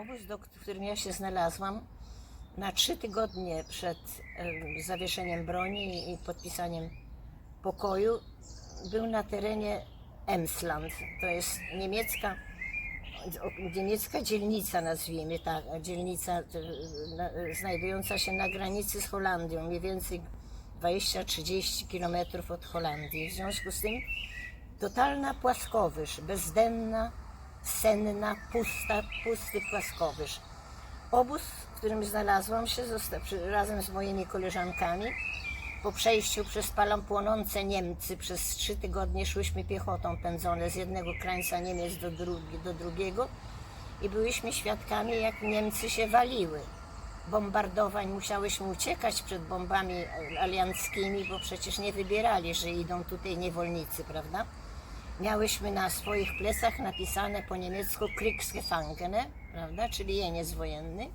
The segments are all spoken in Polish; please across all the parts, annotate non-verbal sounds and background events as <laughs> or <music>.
Obóz, do w którym ja się znalazłam, na trzy tygodnie przed em, zawieszeniem broni i podpisaniem pokoju, był na terenie Emsland. To jest niemiecka, niemiecka dzielnica, nazwijmy tak, dzielnica e, na, znajdująca się na granicy z Holandią, mniej więcej 20-30 kilometrów od Holandii. W związku z tym totalna płaskowyż, bezdenna, senna, pusta, pusty płaskowyż. Obóz, w którym znalazłam się zosta- przy- razem z moimi koleżankami, po przejściu przez palą płonące Niemcy przez trzy tygodnie szłyśmy piechotą pędzone z jednego krańca Niemiec do, drugi, do drugiego i byliśmy świadkami, jak Niemcy się waliły. Bombardowań musiałyśmy uciekać przed bombami alianckimi, bo przecież nie wybierali, że idą tutaj niewolnicy, prawda? Miałyśmy na swoich plecach napisane po niemiecku Kriegsgefangene, prawda, czyli jeniec wojenny.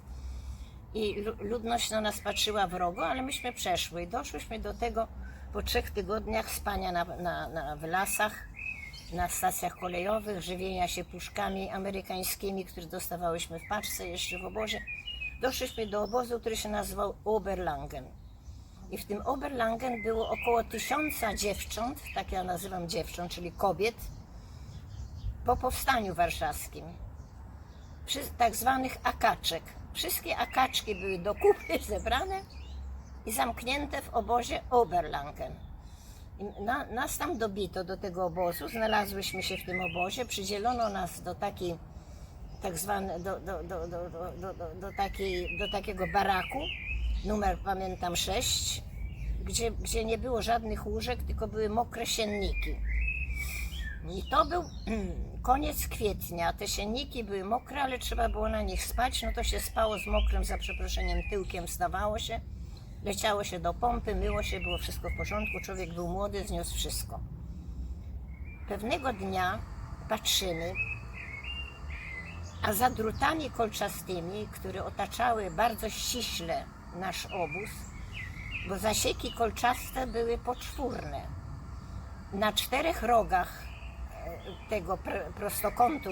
I lu- ludność na nas patrzyła wrogo, ale myśmy przeszły doszłyśmy do tego po trzech tygodniach spania na, na, na, w lasach, na stacjach kolejowych, żywienia się puszkami amerykańskimi, które dostawałyśmy w paczce jeszcze w obozie. Doszliśmy do obozu, który się nazywał Oberlangen. I w tym Oberlangen było około tysiąca dziewcząt, tak ja nazywam dziewcząt, czyli kobiet, po powstaniu warszawskim. Tak zwanych akaczek. Wszystkie akaczki były do kupy <laughs> zebrane i zamknięte w obozie Oberlangen. Na, nas tam dobito do tego obozu, znalazłyśmy się w tym obozie, przydzielono nas do takiej tak zwane, do, do, do, do, do, do, do, do, takiej, do takiego baraku, numer pamiętam 6, gdzie, gdzie nie było żadnych łóżek, tylko były mokre sienniki. I to był <clears throat> koniec kwietnia. Te sienniki były mokre, ale trzeba było na nich spać. No to się spało z mokrym, za przeproszeniem, tyłkiem, wstawało się, leciało się do pompy, myło się, było wszystko w porządku. Człowiek był młody, zniósł wszystko. Pewnego dnia patrzymy, a za drutami kolczastymi, które otaczały bardzo ściśle nasz obóz, bo zasieki kolczaste były poczwórne. Na czterech rogach e, tego pr- prostokątu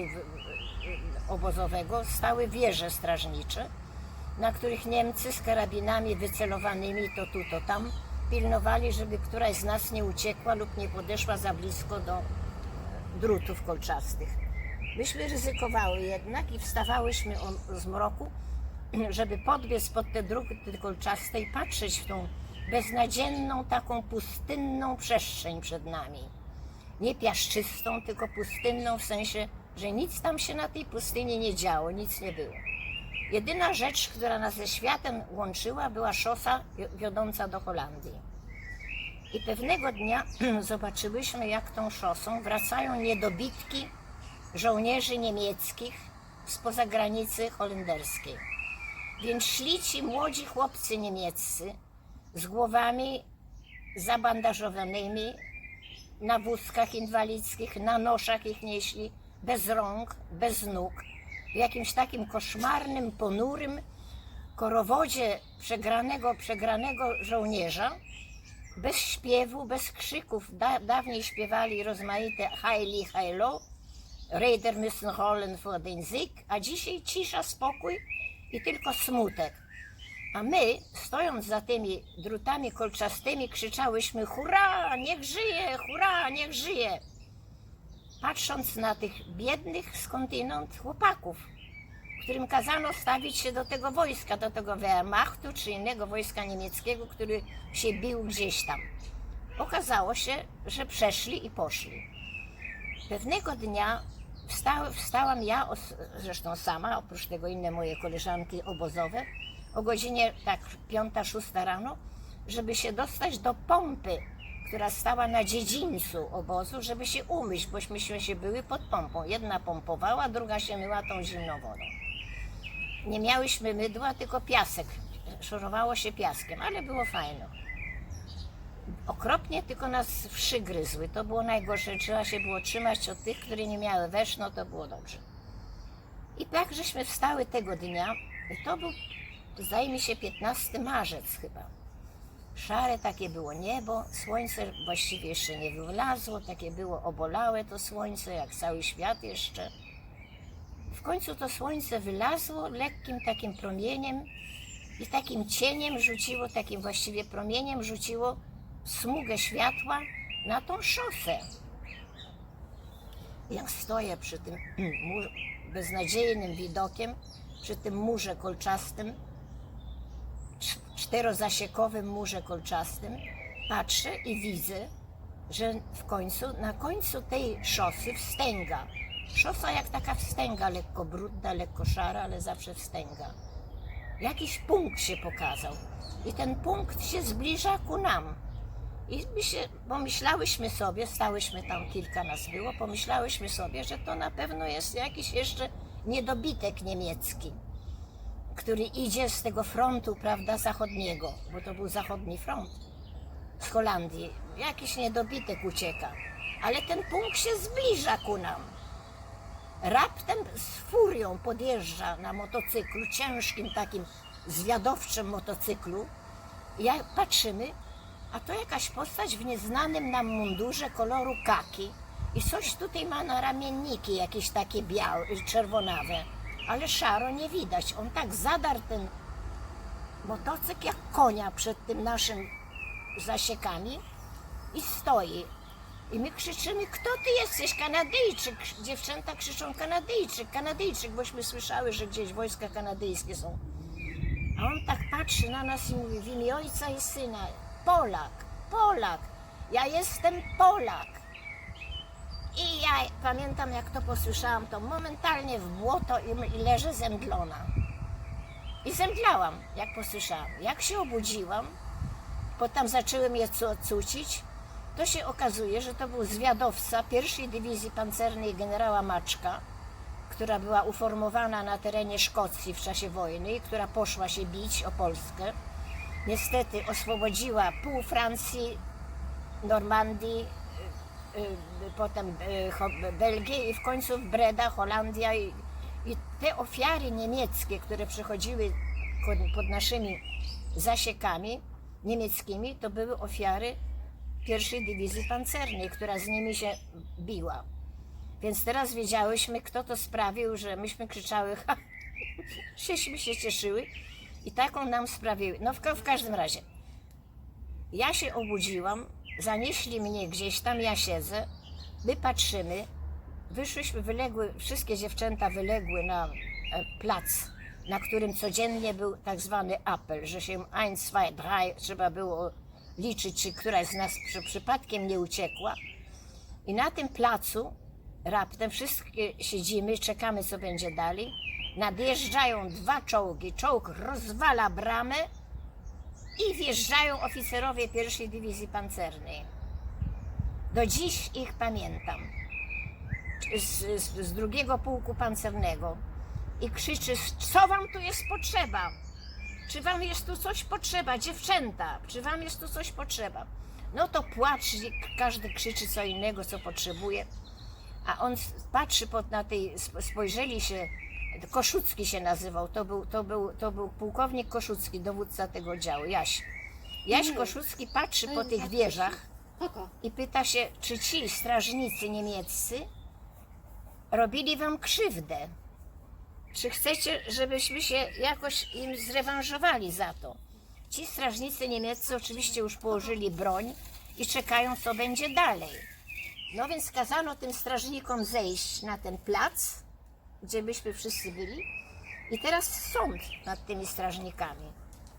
obozowego stały wieże strażnicze, na których Niemcy z karabinami wycelowanymi to tu, to tam pilnowali, żeby któraś z nas nie uciekła lub nie podeszła za blisko do drutów kolczastych. Myśmy ryzykowały jednak i wstawałyśmy o, z mroku, <clears throat> żeby podbiec pod te druty kolczaste i patrzeć w tą beznadzienną, taką pustynną przestrzeń przed nami. Nie piaszczystą, tylko pustynną w sensie, że nic tam się na tej pustyni nie działo, nic nie było. Jedyna rzecz, która nas ze światem łączyła, była szosa wi- wiodąca do Holandii. I pewnego dnia <clears throat> zobaczyłyśmy, jak tą szosą wracają niedobitki żołnierzy niemieckich spoza granicy holenderskiej. Więc szli ci młodzi chłopcy niemieccy z głowami zabandażowanymi, na wózkach inwalidzkich, na noszach ich nieśli, bez rąk, bez nóg, w jakimś takim koszmarnym, ponurym korowodzie przegranego, przegranego żołnierza, bez śpiewu, bez krzyków. Da, dawniej śpiewali rozmaite Heili, Heilo, Raider müssen rollen vor den Sieg, a dzisiaj cisza, spokój i tylko smutek. A my, stojąc za tymi drutami kolczastymi, krzyczałyśmy hurra, niech żyje, hurra, niech żyje. Patrząc na tych biednych skądinąd chłopaków, którym kazano stawić się do tego wojska, do tego Wehrmachtu czy innego wojska niemieckiego, który się bił gdzieś tam. Okazało się, że przeszli i poszli. Pewnego dnia wsta, wstałam ja, os- zresztą sama, oprócz tego inne moje koleżanki obozowe, o godzinie tak piąta, szósta rano, żeby się dostać do pompy, która stała na dziedzińcu obozu, żeby się umyć, bośmy się były pod pompą. Jedna pompowała, druga się myła tą zimną wodą. Nie miałyśmy mydła, tylko piasek. Szorowało się piaskiem, ale było fajno. Okropnie tylko nas wszy gryzły. To było najgorsze. Trzeba się było trzymać od tych, które nie miały wesz, no to było dobrze. I tak żeśmy wstały tego dnia. I to był, zdaje mi się, 15 marzec chyba. Szare takie było niebo, słońce właściwie jeszcze nie wylazło, takie było obolałe to słońce, jak cały świat jeszcze. w końcu to słońce wylazło lekkim takim promieniem i takim cieniem rzuciło, takim właściwie promieniem rzuciło smugę światła na tą szosę. Ja stoję przy tym <clears throat> beznadziejnym widokiem, przy tym murze kolczastym, cz- czterozasiekowym murze kolczastym, patrzę i widzę, że w końcu, na końcu tej szosy wstęga. Szosa jak taka wstęga, lekko brudna, lekko szara, ale zawsze wstęga. Jakiś punkt się pokazał i ten punkt się zbliża ku nam. I my się, pomyślałyśmy sobie, stałyśmy tam, kilka nas było, pomyślałyśmy sobie, że to na pewno jest jakiś jeszcze niedobitek niemiecki, który idzie z tego frontu, prawda, zachodniego, bo to był zachodni front z Holandii. Jakiś niedobitek ucieka, ale ten punkt się zbliża ku nam. Raptem z furią podjeżdża na motocyklu, ciężkim takim zwiadowczym motocyklu. Ja patrzymy, a to jakaś postać w nieznanym nam mundurze koloru kaki i coś tutaj ma na ramienniki jakieś takie białe, czerwonawe, ale szaro nie widać. On tak zadarł ten motocykl jak konia przed tym naszym zasiekami i stoi. I my krzyczymy, kto ty jesteś? Kanadyjczyk. Dziewczęta krzyczą Kanadyjczyk, Kanadyjczyk, bośmy słyszały, że gdzieś wojska kanadyjskie są. A on tak patrzy na nas i mówi w imię ojca i syna, Polak, Polak, ja jestem Polak. I ja pamiętam, jak to posłyszałam, to momentalnie w błoto i, leżę zemdlona. I zemdlałam, jak posłyszałam. Jak się obudziłam, bo tam zaczęły mnie cu- cucić, to się okazuje, że to był zwiadowca pierwszej dywizji pancernej generała Maczka, która była uformowana na terenie Szkocji w czasie wojny i która poszła się bić o Polskę. Niestety oswobodziła pół Francji, Normandii, y, y, potem y, Belgię i w końcu Breda, Holandia. I, I te ofiary niemieckie, które przychodziły pod naszymi zasiekami niemieckimi, to były ofiary pierwszej dywizji pancernej, która z nimi się biła. Więc teraz wiedziałyśmy, kto to sprawił, że myśmy krzyczały, ha, żeśmy się cieszyły i taką nam sprawiły. No w, w każdym razie, ja się obudziłam, zanieśli mnie gdzieś tam, ja siedzę, my patrzymy, wyszłyśmy, wyległy, wszystkie dziewczęta wyległy na e, plac, na którym codziennie był tak zwany apel, że się 1, 2, 3 trzeba było liczyć, czy któraś z nas przy, przypadkiem nie uciekła. I na tym placu raptem wszystkie siedzimy, czekamy co będzie dalej. Nadjeżdżają dwa czołgi. Czołg rozwala bramę i wjeżdżają oficerowie pierwszej dywizji pancernej. Do dziś ich pamiętam. Z, z, z drugiego pułku pancernego. I krzyczy, co wam tu jest potrzeba? Czy wam jest tu coś potrzeba, dziewczęta? Czy wam jest tu coś potrzeba? No to płacz, każdy krzyczy co innego, co potrzebuje. A on patrzy pod, na tej, sp- spojrzeli się, Koszucki się nazywał, to był, to, był, to był pułkownik Koszucki, dowódca tego działu, Jaś. Jaś Mm. Koszucki patrzy po Mm, tych wieżach i pyta się, czy ci strażnicy niemieccy robili wam krzywdę? Czy chcecie, żebyśmy się jakoś im zrewanżowali za to? Ci strażnicy niemieccy oczywiście już położyli broń i czekają, co będzie dalej. No więc kazano tym strażnikom zejść na ten plac, gdzie byśmy wszyscy byli. I teraz sąd nad tymi strażnikami.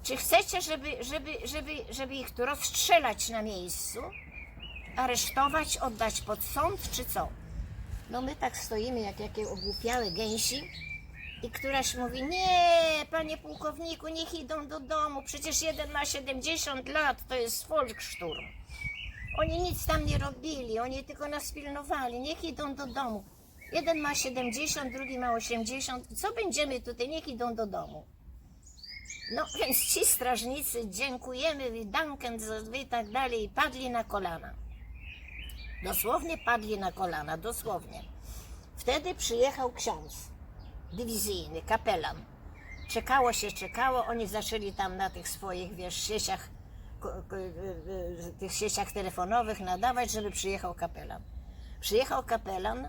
Czy chcecie, żeby, żeby, żeby, żeby ich tu rozstrzelać na miejscu, aresztować, oddać pod sąd, czy co? No my tak stoimy jak jakie ogłupiałe gęsi i któraś mówi, nie, panie pułkowniku, niech idą do domu, przecież jeden ma 70 lat, to jest Volkssturm. Oni nic tam nie robili, oni tylko nas pilnowali, niech idą do domu. Jeden ma 70, drugi ma 80, co będziemy tutaj, niech idą do domu. No <laughs> więc ci strażnicy, dziękujemy, za- i tak dalej, padli na kolana. Dosłownie padli na kolana, dosłownie. Wtedy przyjechał ksiądz dywizyjny, kapelan. Czekało się, czekało, oni zaczęli tam na tych swoich, wiesz, sieciach, y, y, tych sieciach telefonowych nadawać, żeby przyjechał kapelan. Przyjechał kapelan,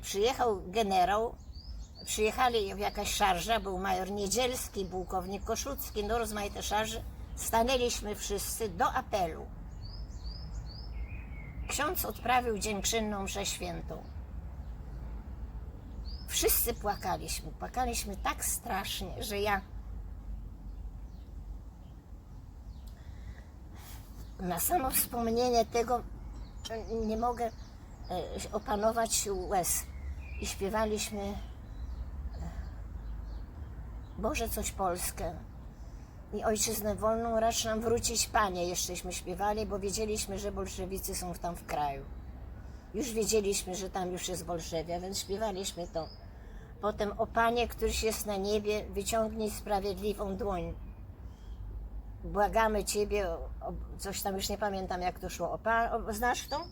przyjechał generał przyjechali jakaś szarża, był major Niedzielski, pułkownik Koszucki, no rozmaite szarże. Stanęliśmy wszyscy do apelu. Ksiądz odprawił dziękczynną mszę świętą. Wszyscy płakaliśmy. Płakaliśmy tak strasznie, że ja na samo wspomnienie tego nie mogę opanować łez. I śpiewaliśmy e, Boże coś Polskę i ojczyznę wolną racz nam wrócić Panie jeszcześmy śpiewali, bo wiedzieliśmy, że bolszewicy są tam w kraju. Już wiedzieliśmy, że tam już jest Bolszewia, więc śpiewaliśmy to. Potem o Panie, któryś jest na niebie, wyciągnij sprawiedliwą dłoń. Błagamy Ciebie, o, o, coś tam już nie pamiętam jak to szło. O, pa, o, znasz to?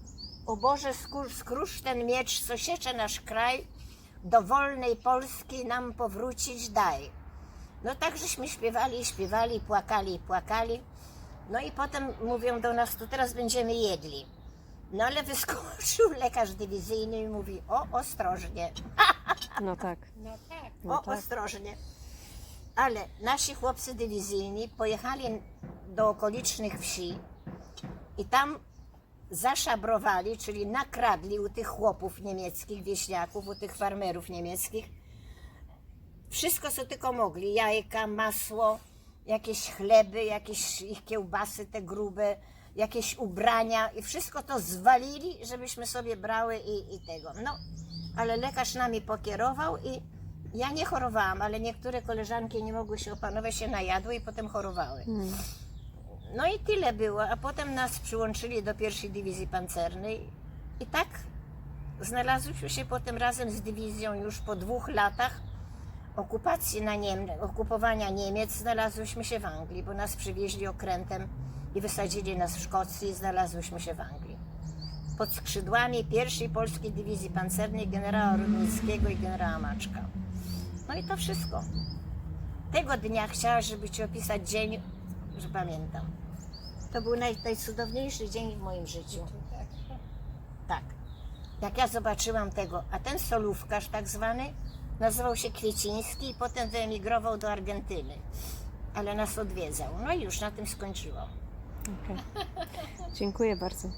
O Boże, skrusz ten miecz, co siecze nasz kraj, do wolnej Polski nam powrócić daj. No tak żeśmy śpiewali, śpiewali, płakali, płakali. No i potem mówią do nas, to teraz będziemy jedli. No ale wyskoczył lekarz dywizyjny i mówi, o ostrożnie, <laughs> No tak. No tak. No o tak. ostrożnie. Ale nasi chłopcy dywizyjni pojechali do okolicznych wsi i tam zaszabrowali, czyli nakradli u tych chłopów niemieckich, wieśniaków, u tych farmerów niemieckich wszystko, co tylko mogli. Jajka, masło, jakieś chleby, jakieś ich kiełbasy te grube, jakieś ubrania i wszystko to zwalili, żebyśmy sobie brały i, i tego. No, ale lekarz nami pokierował i ja nie chorowałam, ale niektóre koleżanki nie mogły się opanować, się najadły i potem chorowały. Mm. No i tyle było, a potem nas przyłączyli do pierwszej dywizji pancernej i tak znalazłyśmy się potem razem z dywizją już po dwóch latach okupacji na Niem okupowania Niemiec znalazłyśmy się w Anglii, bo nas przywieźli okrętem i wysadzili nas w Szkocji i znalazłyśmy się w Anglii. Pod skrzydłami pierwszej polskiej dywizji pancernej generała Rudnickiego i generała Maczka. No i to wszystko. Tego dnia chciała, żeby Ci opisać dzień, że pamiętam. To był naj, najcudowniejszy dzień w moim życiu. tak. Jak ja zobaczyłam tego, a ten solówkarz tak zwany nazywał się Kwieciński i potem wyemigrował do Argentyny. Ale nas odwiedzał. No i już na tym skończyłam. Okej. Dziękuję bardzo.